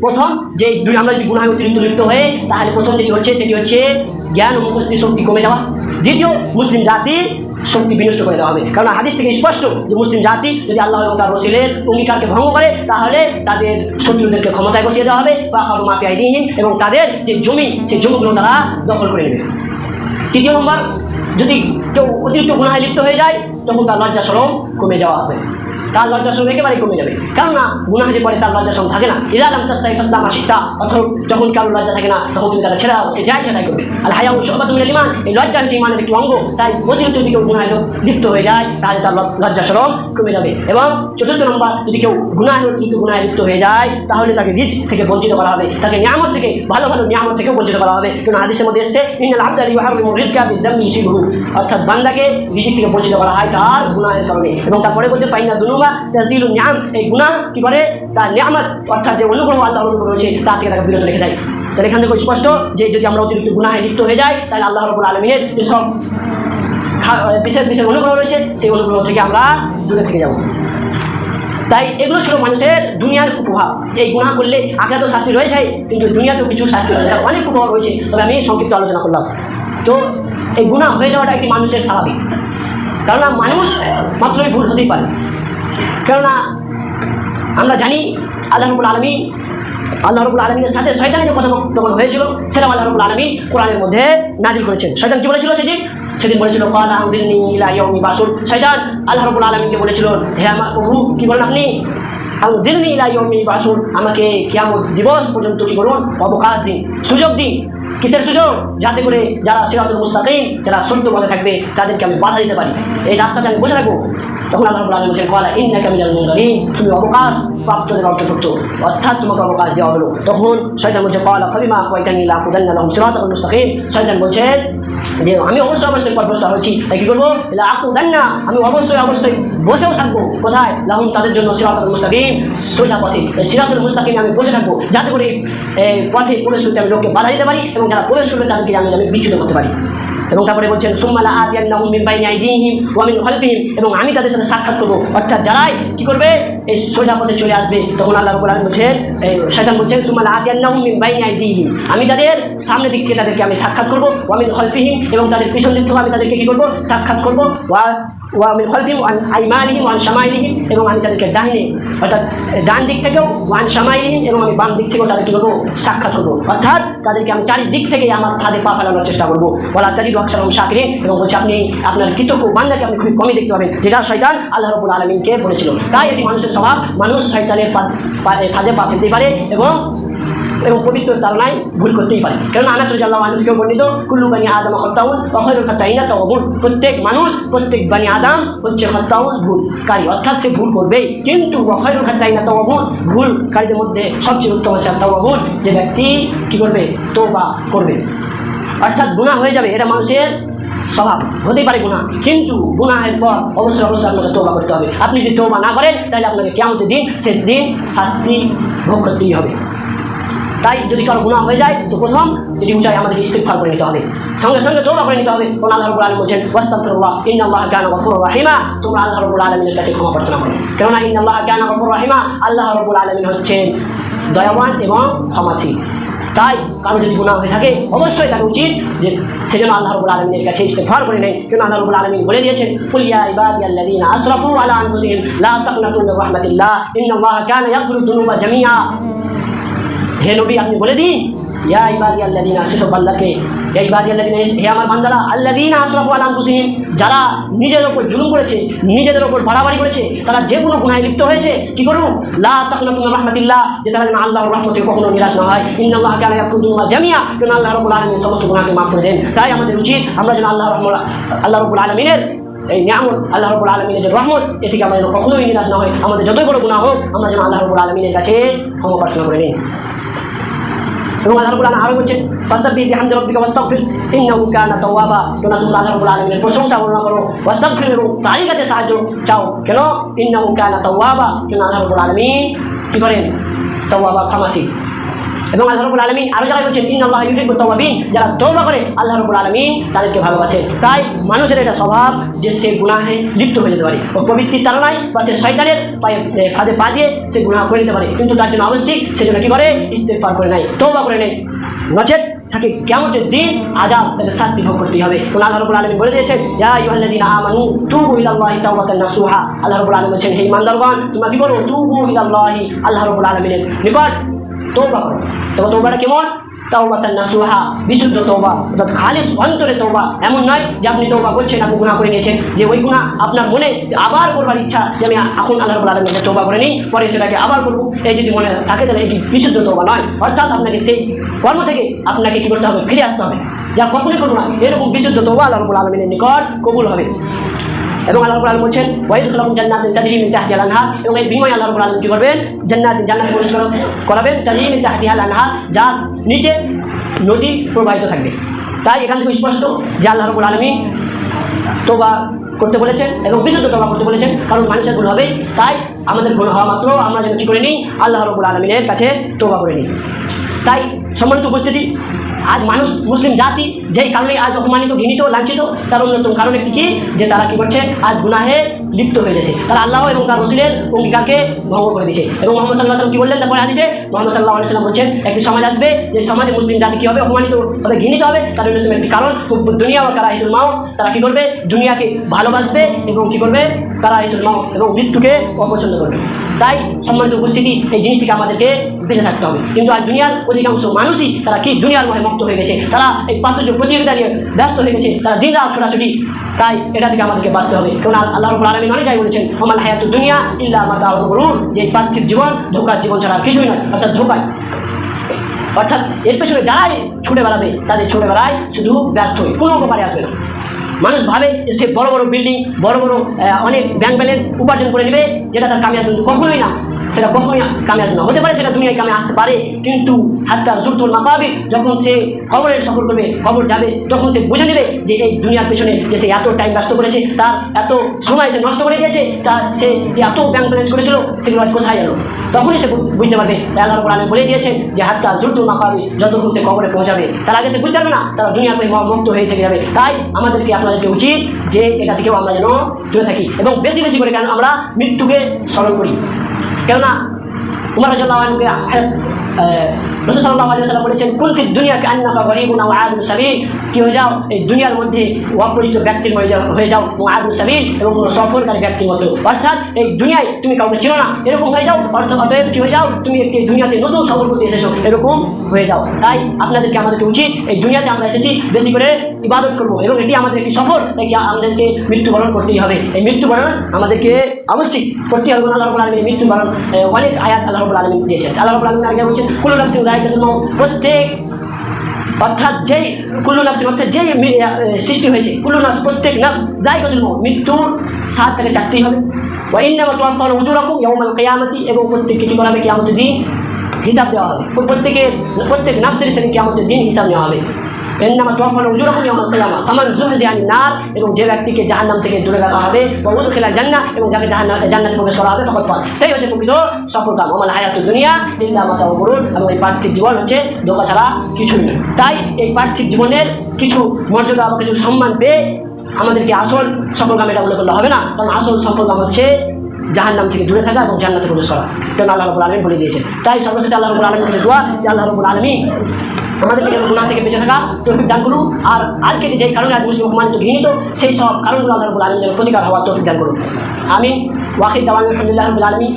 প্রথম যে দুই আমরা যদি গুণায় অতিরিক্ত লিপ্ত হয়ে, তাহলে প্রথম যেটি হচ্ছে, সেটি হচ্ছে জ্ঞান ও মুখস্থি শক্তি কমে যাওয়া। দ্বিতীয়, মুসলিম জাতির শক্তি বিনষ্ট করে দেওয়া হবে। কারণ হাদিস থেকে স্পষ্ট যে মুসলিম জাতি যদি আল্লাহ এবং তার রসিলের অঙ্গীকারকে ভঙ্গ করে, তাহলে তাদের শত্রুদেরকে ক্ষমতায় বসিয়ে দেওয়া হবে। ফাখারু মাফিয়া দিহীন এবং তাদের যে জমি, সেই জমিগুলো তারা দখল করে নেবে। তৃতীয় নম্বর, যদি কেউ অতিরিক্ত গুণায় লিপ্ত হয়ে যায়, তখন তার লজ্জা সরম কমে যাওয়া হবে। তার লজ্জা সরম একেবারে কমে যাবে। কেননা গুনাহ যে করে তার লজ্জা সরম থাকে না। ইরালাম তাস্তাই ফাসলাম আশিকটা অথবা যখন কারোর লজ্জা থাকে না, তখন তুমি তারা ছেড়ে সে যাই ছেড়াই করবে আর হায়া সবাত তুমি ইমান এই লজ্জা হচ্ছে ইমানের একটি অঙ্গ। তাই অতিরিক্ত যদি কেউ গুনায় লিপ্ত হয়ে যায়, তাহলে তার লজ্জা সরম কমে যাবে। এবং চতুর্থ নম্বর, যদি কেউ গুনায় অতিরিক্ত গুনায় লিপ্ত হয়ে যায়, তাহলে তাকে রিচ থেকে বঞ্চিত করা হবে। তাকে নিয়ামত থেকে, ভালো ভালো নিয়ামত থেকেও বঞ্চিত করা হবে। কারণ হাদিসের মধ্যে এসছে, ইন্নাল আব্দাল রিজকা বিদ্দামি ইউসিবহু অর্থাৎ বান্দাকে রিজিক থেকে বঞ্চিত করা হয় তার গুনাহের কারণে। এবং তারপরে বলছে ফাইনা তাজিলু নিয়াম, এই গুনাহ কি করে? তার নিয়ামত, অর্থাৎ যে অনুগ্রহ অনুগ্রহ রয়েছে থেকে তাকে বিরত রেখে দেয়। তাহলে এখান থেকে স্পষ্ট যে যদি আমরা অতিরিক্ত গুনাহে লিপ্ত হয়ে যাই, তাহলে আল্লাহ রবুল আলমিনের যেসব বিশেষ বিশেষ অনুগ্রহ রয়েছে, সেই অনুগ্রহ থেকে আমরা দূরে থেকে যাব। তাই এগুলো ছিল মানুষের দুনিয়ার কুপ্রভাব। যে এই গুণা করলে আগে তো শাস্তি রয়েছে কিন্তু দুনিয়াতেও কিছু শাস্তি রয়েছে। অনেক কুপ্রভাব রয়েছে। তবে আমি সংক্ষিপ্ত আলোচনা করলাম। তো এই গুণা হয়ে যাওয়াটা একটি মানুষের স্বাভাবিক। কেননা মানুষ মাত্রই ভুল হতেই পারে। কেননা আমরা জানি আল্লাহ রবুল আলমী আল্লাহ রবুল আলমীর সাথে শয়তানের যে কথা যখন হয়েছিল, সেটা আল্লাহ রবুল আলমী কোরআনের মধ্যে নাজিল করেছেন। শয়তান কি বলেছিল সেদিন? সেদিন বলেছিল, কালা বাসুর। শয়তান আল্লাহ রবুল আলমীকে বলেছিল, হে আমার প্রভু, কি বলেন আপনি? দিল্লি ইলা বাসুর। আমাকে কেমন দিবস পর্যন্ত কি করুন? অবকাশ দিন, সুযোগ দিন। কিসের সুযোগ? যাতে করে যারা সিরাতুল মুস্তাকিম, যারা সত্য পথে থাকবে, তাদেরকে আমি বাধা দিতে পারি। এই রাস্তাতে আমি বসে থাকব। তখন আল্লাহ আলামিন বলছেন, কলা ইন না মুনজারিন তুমি অবকাশ প্রাপ্তদের অন্তর্ভুক্ত। অর্থাৎ তোমাকে অবকাশ দেওয়া হলো। তখন শয়তান বলছে, কলা ফাবিমা কয়তানি লা কুদান্না সিরাতুল মুস্তাকিম। শয়তান বলছে যে আমি অবশ্যই অবশ্যই পথভ্রষ্ট হয়েছি তাই কি করব? লা না। আমি অবশ্যই অবশ্যই বসেও থাকব। কোথায়? লাহুম তাদের জন্য সিরাতুল মুস্তাকিম। সোজা পথে। এই সিরাতুল মুস্তাকিমে আমি বসে থাকব। যাতে করে এই পথে প্রবেশ করতে আমি লোককে বাধা দিতে পারি এবং যারা প্রবেশ করবে তাদেরকে আমি আমি বিচ্যুত করতে পারি। এবং তারপরে বলছেন সুম্মালা আতিয়ান্নাহুম মিন বাইনি আইদিহিম ওয়া মিন খালফিহিম। এবং আমি তাদের সাথে সাক্ষাৎ করব। অর্থাৎ যারাই কি করবে? এই সোজা পথে চলে আসবে, তখন আল্লাহ রবুল আলম বলছেন শয়তান বলছেন সুম্মালা আতিয়ান্নাহুম মিন আইদিহিম। আমি তাদের সামনের দিক থেকে তাদেরকে আমি সাক্ষাৎ করব ওয়ামিন হলফিহীন এবং তাদের পিছন দিক থেকে আমি তাদেরকে কী করব? সাক্ষাৎ করব। ওয়া ওয়া মিন খালফিহিম ওয়ান আইমানিহিম ওয়ান শামাইলিহিম এবং আমি তাদেরকে ডাইনে। অর্থাৎ ডান দিক থেকেও ওয়ান শামাইলিহিম এবং আমি বাম দিক থেকেও তাদের কি করব? সাক্ষাৎ করব। অর্থাৎ তাদেরকে আমি চারিদিক থেকে আমার ফাঁদে পা ফেলানোর চেষ্টা করব। বলা তাজিদ আকসালাম শাকরিন এবং বলছে, আপনি আপনার কৃতজ্ঞ বান্দাকে আপনি খুবই কমই দেখতে পাবেন। যেটা শয়তান আল্লাহ রবুল আলমিনকে বলেছিল। তাই এটি মানুষের স্বভাব, মানুষ শয়তানের ফাঁদে পা ফেলতেই পারে এবং এবং পবিত্র তারনায় ভুল করতেই পারে। কারণ আনাস রাদিয়াল্লাহু আনহু থেকে বর্ণিত, কুল্লু বানি আদম খত্তাউন অখয়রুল খত্তাইনা তাওয়াবুন। প্রত্যেক মানুষ, প্রত্যেক বানি আদম হচ্ছে খত্তাউন, ভুলকারী। অর্থাৎ সে ভুল করবেই। কিন্তু অখয়রুল খত্তাইনা তাওয়াবুন, ভুলকারীদের মধ্যে সবচেয়ে উত্তম হচ্ছে তাওয়াবুন। যে ব্যক্তি কি করবে? তো বা করবে। অর্থাৎ গুনাহ হয়ে যাবে, এটা মানুষের স্বভাব। হতেই পারে গুণা কিন্তু গুনাহের পর অবশ্যই অবশ্যই আপনাকে তোবা করতে হবে। আপনি যদি তোবা না করেন, তাহলে আপনাকে কেমন দিন, সেদিন শাস্তি ভোগ করতেই হবে। তাই যদি কারও গুণা হয়ে যায়, তো প্রথম যেটি উচাই আমাদের ইস্তেকফার করে নিতে হবে। সঙ্গে সঙ্গে তোমরা করে নিতে হবে। কোন আল্লাহ রবুল আলম বলছেন, ওয়াস্তাগফিরুল্লাহ, ইন্নাল্লাহ কানা গফুরুর রাহিমা। তোমরা আল্লাহ রবুল আলমিনের কাছে ক্ষমা প্রার্থনা করো। কেননা ইন্নাল্লাহ কানা গফুরুর রাহিমা, আল্লাহ রবুল আলমিন হচ্ছেন দয়াবান এবং ক্ষমাশীল। তাই কারও যদি গুণা হয়ে থাকে, অবশ্যই তার উচিত যে সেজন্য আল্লাহ রবুল আলমিনের কাছে ইস্তেফার করে নেয়। কেন আল্লাহ রবুল আলমিন বলে দিয়েছেন কুলিয়া ইবাদি আল্লাযীনা আসরাফু আলা আনফুসিহিম, লা তাকনাতু মির রাহমাতিল্লাহ, ইন্নাল্লাহা কানা ইয়াগফিরুদ দুনুবা জামিআ। হে নবী আপনি বলে দিন ইয়া ইবাদি আল্লাযীনা সেসব বান্দাকে ইয়া ইবাদি আল্লাযীনা হে আমার বান্দারা, আল্লাযীনা আসরাফু আলা আনফুসিহিম, যারা নিজের ওপর জুলুম করেছে, নিজেদের ওপর বাড়াবাড়ি করেছে, তারা যে কোনো গুনাহে লিপ্ত হয়েছে, কি করুন? লা তাকনাতু মির রাহমাতিল্লাহ, যে তারা যেন আল্লাহর রহমত কখনো নিরাশ না হয়। ইন্নাল্লাহা কানা দুনুবা জামিআ কেন আল্লাহ রাব্বুল আলামিন সমস্ত গুণাকে মাফ করে দেন। তাই আমাদের উচিত আমরা যেন আল্লাহ রহমত আল্লাহ রাব্বুল আলামিনের এই নিয়ামত, আল্লাহ রবুল আলমিনের যে রহমত, এ থেকে আমরা যেন কখনোই নিরাশ না হয় আমাদের যতই বড় গুণা হোক, আমরা যেন আল্লাহ রবুল আলমিনের কাছে ক্ষমা প্রার্থনা করে নিই। এবং আল্লাহ রবুল আলম বলছেন ফাসাব্বি বিহামদি রব্বিকে ওয়াস্তাগফির ইন্নাহু কানা তাওয়াবা তোমরা তোমরা আল্লাহ রবুল আলমের প্রশংসা বর্ণনা করো ওয়াস্তাগফির এবং তারই কাছে সাহায্য চাও কেন ইন্নাহু কানা তাওয়াবা কেন আল্লাহ রবুল আলমিন কী করেন তাওয়াবা খামাসি এবং আল্লাহ রবুল আলমিন আরও যারা বলছেন ইন আল্লাহ ইউহিব্বুত তাওয়াবিন যারা তওবা করে, আল্লাহ রবুল আলমিন তাদেরকে ভালোবাসে। তাই মানুষের এটা স্বভাব যে সে গুনাহে লিপ্ত হয়ে যেতে পারে। ও প্রবৃত্তির তাড়নায় বা সে শয়তানের পায়ে ফাঁদে পা দিয়ে সে গুনাহ করে নিতে পারে। কিন্তু তার জন্য আবশ্যিক সে জন্য কি করে? ইস্তেগফার করে নেয়, তওবা করে নেয়। নচেত তাকে কেমতের দিন আজাব তাকে শাস্তি ভোগ করতে হবে। কোন আল্লাহ রবুল আলমিন বলে দিয়েছেন, ইয়া আইয়ুহাল্লাযীনা আমানু তুবু ইলাল্লাহি তাওবাতান নাসুহা আল্লাহ রবুল আলমিন বলছেন, হে ইমানদারগণ তোমরা কি করো? তুবু ইলাল্লাহি আল্লাহ রবুল আলমিনের নিকট তৌবা করো তবে তৌবাটা কেমন তাওবাতান নাসুহা বিশুদ্ধ তৌবা অর্থাৎ খালিস অন্তরে তৌবা এমন নয় যে আপনি তৌবা করছেন, আপনি গুনাহ করে নিয়েছেন, যে ওই গুনাহ আপনার মনে আবার করবার ইচ্ছা যে আমি এখন আল্লাহ রবুল আলমিনকে তৌবা করে নিই, পরে সেটাকে আবার করব। এই যদি মনে থাকে তাহলে এটি বিশুদ্ধ তৌবা নয়। অর্থাৎ আপনাকে সেই কর্ম থেকে আপনাকে কি করতে হবে? ফিরে আসতে হবে। যা কখনোই করব না। এরকম বিশুদ্ধ তৌবা আল্লাহ রবুল আলমিনের নিকট কবুল হবে। এবং আল্লাহ আলম বলছেন ওয়াইদ খলাম জান্নাত তাজরি মিন তাহতি আল আনহার এবং এই বিনিময়ে আল্লাহ আলম কি করবেন? জান্নাত জান্নাত প্রবেশ করা- করাবেন, তাজরি মিন তাহতি আল আনহার যার নিচে নদী প্রবাহিত থাকবে। তাই এখান থেকে স্পষ্ট যে আল্লাহ রবুল আলমী তোবা করতে বলেছেন এবং বিশুদ্ধ তোবা করতে বলেছেন, কারণ মানুষের ভুল হবে। তাই আমাদের ভুল হওয়া মাত্র, আমরা যেন কী করে নিই? আল্লাহ রবুল আলমিনের কাছে তোবা করে নিই। তাই সম্মানিত উপস্থিতি আজ মানুষ মুসলিম জাতি, যেই কারণে আজ অপমানিত, ঘৃণিত, লাঞ্ছিত, তার অন্যতম কারণ একটি কি? যে তারা কি করছে? আজ গুনাহে লিপ্ত হয়ে গেছে। তারা আল্লাহ এবং তার রসুলের অঙ্গীকারকে ভঙ্গ করে দিয়েছে। এবং মোহাম্মদ সাল্লাহ সাল্লাম কি বললেন? তারপরে হাদিসে মোহাম্মদ সাল্লাহ সাল্লাম বলছেন, একটি সমাজ আসবে, যে সমাজে মুসলিম জাতি কী হবে? অপমানিত হবে, ঘৃণিত হবে, তার অন্যতম একটি কারণ দুনিয়া বা কারা হিতুল মাও তারা কি করবে? দুনিয়াকে ভালোবাসবে এবং কি করবে? তারা হিতুল মাও এবং মৃত্যুকে অপছন্দ করবে। তাই সম্মানিত উপস্থিতি, এই জিনিসটিকে আমাদেরকে বেঁচে থাকতে হবে। কিন্তু আজ দুনিয়ার অধিকাংশ মানুষই, তারা কি দুনিয়ার মহে মুক্ত হয়ে গেছে? তারা এই প্রাচুর্য প্রতিযোগিতা নিয়ে ব্যস্ত হয়ে গেছে। তারা দিন রাত ছোটাছুটি, তাই এটা থেকে আমাদেরকে বাঁচতে হবে। কারণ আল্লাহ রবুল আলমী অনেক জায়গায় বলেছেন আমার হায়াত দুনিয়া ইল্লা মাতা গরুর যে পার্থিব জীবন, ধোকার জীবন ছাড়া কিছুই নয়, অর্থাৎ ধোকায় অর্থাৎ এর পেছনে যারাই ছুটে বেড়াবে, তাদের ছুটে বেড়ায় শুধু ব্যর্থ কোনো উপকারে আসবে না। মানুষ ভাবে যে সে বড় বড় বিল্ডিং বড় বড় অনেক ব্যাংক ব্যালেন্স উপার্জন করে নেবে, যেটা তার কামিয়া কিন্তু কখনোই না। সেটা কখনোই কামে না। হতে পারে সেটা দুনিয়ায় কামে আসতে পারে, কিন্তু হাতটা জুরতুল মাকাবি যখন সে খবরের সফর করবে খবর যাবে, তখন সে বুঝে নেবে যে এই দুনিয়ার পেছনে যে সে এত টাইম নষ্ট করেছে, তার এত সময় সে নষ্ট করে দিয়েছে, তার সে যে এত ব্যাংক ব্যালেন্স করেছিল, সেগুলো আজ কোথায় গেল তখনই সে বুঝতে পারবে, তাই রবুল বলে দিয়েছেন যে হাতটা জুরতুল মাকাবি যতক্ষণ সে খবরে পৌঁছাবে, তার আগে সে বুঝতে পারবে না, তারা দুনিয়ার পরে মুক্ত হয়ে থেকে যাবে। তাই আমাদেরকে, আপনাদেরকে উচিত যে এটা থেকেও আমরা যেন দূরে থাকি এবং বেশি বেশি করে কেন আমরা মৃত্যুকে স্মরণ করি। কেননা উমর রাজুল্লাহ আলমকে রসুল সাল্লাহ বলেছেন, কুল ফির দুনিয়াকে সাবির কি হয়ে যাও? এই দুনিয়ার মধ্যে অপরিচিত ব্যক্তির হয়ে যাও এবং কোনো সফরকারী ব্যক্তির অর্থাৎ এই দুনিয়ায় তুমি কাউকে চিনো না। এরকম হয়ে যাও অর্থাৎ অতএব হয়ে যাও? তুমি একটি দুনিয়াতে নতুন সফর করতে এসেছ। এরকম হয়ে যাও। তাই আপনাদেরকে, আমাদেরকে উচিত এই দুনিয়াতে আমরা এসেছি বেশি করে ইবাদত করব এবং এটি আমাদের একটি তাই আমাদেরকে মৃত্যুবরণ করতেই হবে। এই মৃত্যুবরণ আমাদেরকে অবশ্যই করতে হবে। আল্লাহ মৃত্যুবরণ অনেক আয়াত আল্লাহ আলমী দিয়েছেন। আল্লাহ আলমী আগে বলছেন রায়কাতুল মাউত প্রত্যেক, অর্থাৎ যেই কুল্লু নাফসিন অর্থাৎ যেই সৃষ্টি হয়েছে কুল্লু নাফস প্রত্যেক নাফস যাই গজল মৃত্যুর সাত থেকে চারটেই হবে। ও তোমার উজু রকম এবং কেয়ামতি, এবং প্রত্যেককে কী করা হবে? কিয়ামতের দিন হিসাব দেওয়া হবে। প্রত্যেকের, প্রত্যেক নাফসের সেদিন কেমন দিন হিসাব নেওয়া হবে। এন্নামা তোয়াফান উজু রকম ইয়াউমাল কিয়ামা ফামান জুহজি আনিন নার এবং যে ব্যক্তিকে জাহান্নাম থেকে দূরে রাখা হবে বা উদখিলা জান্নাহ, এবং যাকে জাহান্নাম জান্নাতে প্রবেশ করা হবে ফকত পাল সেই হচ্ছে প্রকৃত সফল কাম আমার হায়াতুদ দুনিয়া ইল্লা মাতাউ গুরুর। এবং এই পার্থিব জীবন হচ্ছে ধোকা ছাড়া কিছুই নয় তাই এই পার্থিব জীবনের কিছু মর্যাদা বা কিছু সম্মান পেয়ে আমাদেরকে আসল সফল কাম এটা মনে করলে হবে না। কারণ আসল সফল কাম হচ্ছে জাহান্নাম থেকে দূরে থাকা এবং জান্নাতে প্রবেশ করা। কেন আল্লাহ রবুল আলমী বলে দিয়েছেন। তাই সর্বশেষে আল্লাহ রবুল আলমীর কাছে দোয়া যে আল্লাহ রবুল আলমী আমাদেরকে থেকে গুণা থেকে বেঁচে থাকা তৌফিক দান করুন। আর আজকে যে কারণে আজ মুসলিম মানিত ঘৃণিত, সেই সব কারণগুলো আল্লাহ রবুল আলমী প্রতিকার হওয়ার তৌফিক দান করুন। আমি ওয়াকিদ দাওয়ান আলহামদুলিল্লাহ আলমী